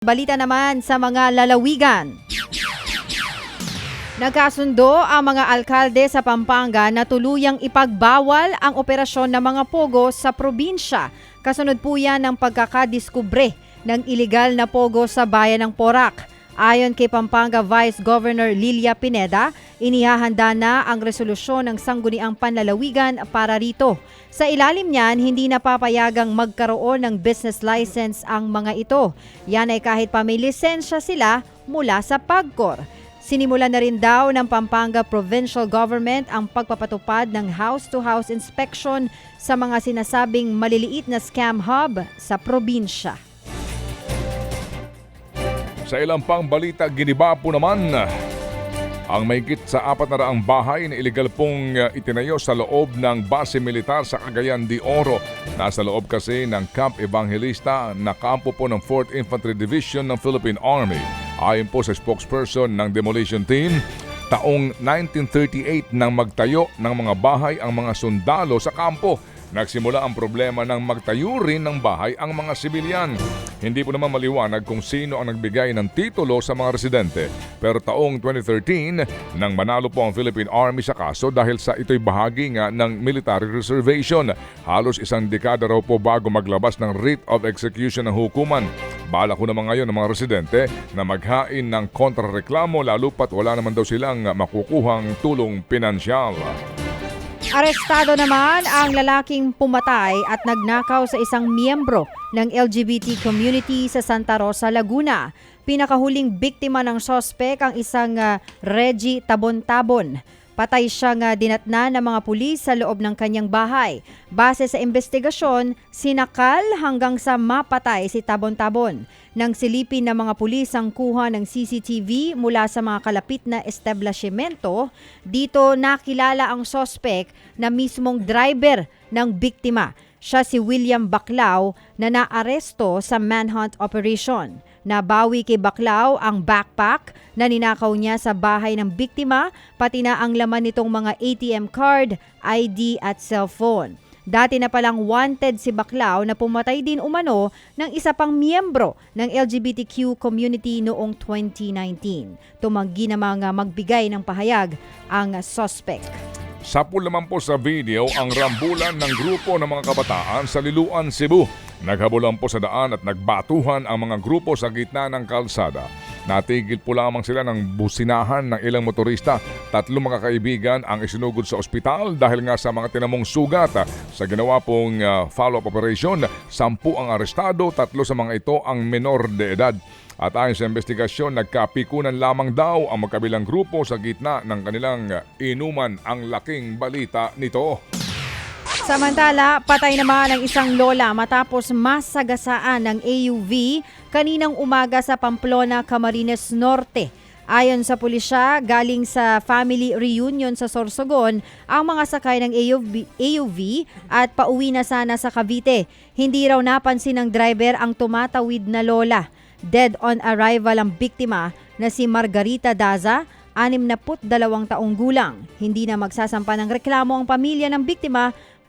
Balita naman sa mga lalawigan. Nagkasundo ang mga alkalde sa Pampanga na tuluyang ipagbawal ang operasyon ng mga pogo sa probinsya. Kasunod po yan ng pagkakadiskubre ng iligal na pogo sa bayan ng Porac. Ayon kay Pampanga Vice Governor Lilia Pineda, inihahanda na ang resolusyon ng sangguniang panlalawigan para rito. Sa ilalim niyan, hindi napapayagang magkaroon ng business license ang mga ito. Yan ay kahit pa may lisensya sila mula sa PAGCOR. Sinimulan na rin daw ng Pampanga Provincial Government ang pagpapatupad ng house-to-house inspection sa mga sinasabing maliliit na scam hub sa probinsya. Sa ilang pang balita, giniba po naman ang mahigit sa apat na raang bahay na iligal pong uh, itinayo sa loob ng base militar sa Cagayan de Oro. Nasa loob kasi ng Camp Evangelista na kampo po ng 4th Infantry Division ng Philippine Army. Ayon po sa spokesperson ng demolition team, taong 1938 nang magtayo ng mga bahay ang mga sundalo sa kampo. Nagsimula ang problema ng magtayo rin ng bahay ang mga sibilyan. Hindi po naman maliwanag kung sino ang nagbigay ng titulo sa mga residente. Pero taong 2013, nang manalo po ang Philippine Army sa kaso dahil sa ito'y bahagi nga ng military reservation. Halos isang dekada raw po bago maglabas ng writ of execution ng hukuman. Bala ko naman ngayon ng mga residente na maghain ng kontrareklamo lalo pat wala naman daw silang makukuhang tulong pinansyal. Arestado naman ang lalaking pumatay at nagnakaw sa isang miyembro ng LGBT community sa Santa Rosa, Laguna. Pinakahuling biktima ng sospek ang isang ah, Reggie Tabon-Tabon. Patay siyang dinatna ng mga pulis sa loob ng kanyang bahay. Base sa investigasyon, sinakal hanggang sa mapatay si Tabon-Tabon. Nang silipin ng mga pulis ang kuha ng CCTV mula sa mga kalapit na establishmento, dito nakilala ang sospek na mismong driver ng biktima. Siya si William Baclao na naaresto sa manhunt operation. Nabawi kay Baclao ang backpack na ninakaw niya sa bahay ng biktima, pati na ang laman nitong mga ATM card, ID at cellphone. Dati na palang wanted si Baclao na pumatay din umano ng isa pang miyembro ng LGBTQ community noong 2019. Tumanggi na mga magbigay ng pahayag ang suspect. Sapul naman po sa video ang rambulan ng grupo ng mga kabataan sa Liluan, Cebu. Naghabulan po sa daan at nagbatuhan ang mga grupo sa gitna ng kalsada. Natigil po lamang sila ng businahan ng ilang motorista. Tatlong mga kaibigan ang isinugod sa ospital dahil nga sa mga tinamong sugat. Sa ginawa pong uh, follow-up operation, sampu ang arestado, tatlo sa mga ito ang menor de edad. At ayon sa investigasyon, nagkapikunan lamang daw ang magkabilang grupo sa gitna ng kanilang inuman ang laking balita nito. Samantala, patay naman ang isang lola matapos masagasaan ng AUV kaninang umaga sa Pamplona, Camarines Norte. Ayon sa pulisya, galing sa family reunion sa Sorsogon ang mga sakay ng AUV, AUV at pauwi na sana sa Cavite. Hindi raw napansin ng driver ang tumatawid na lola. Dead on arrival ang biktima na si Margarita Daza, 62 taong gulang. Hindi na magsasampa ng reklamo ang pamilya ng biktima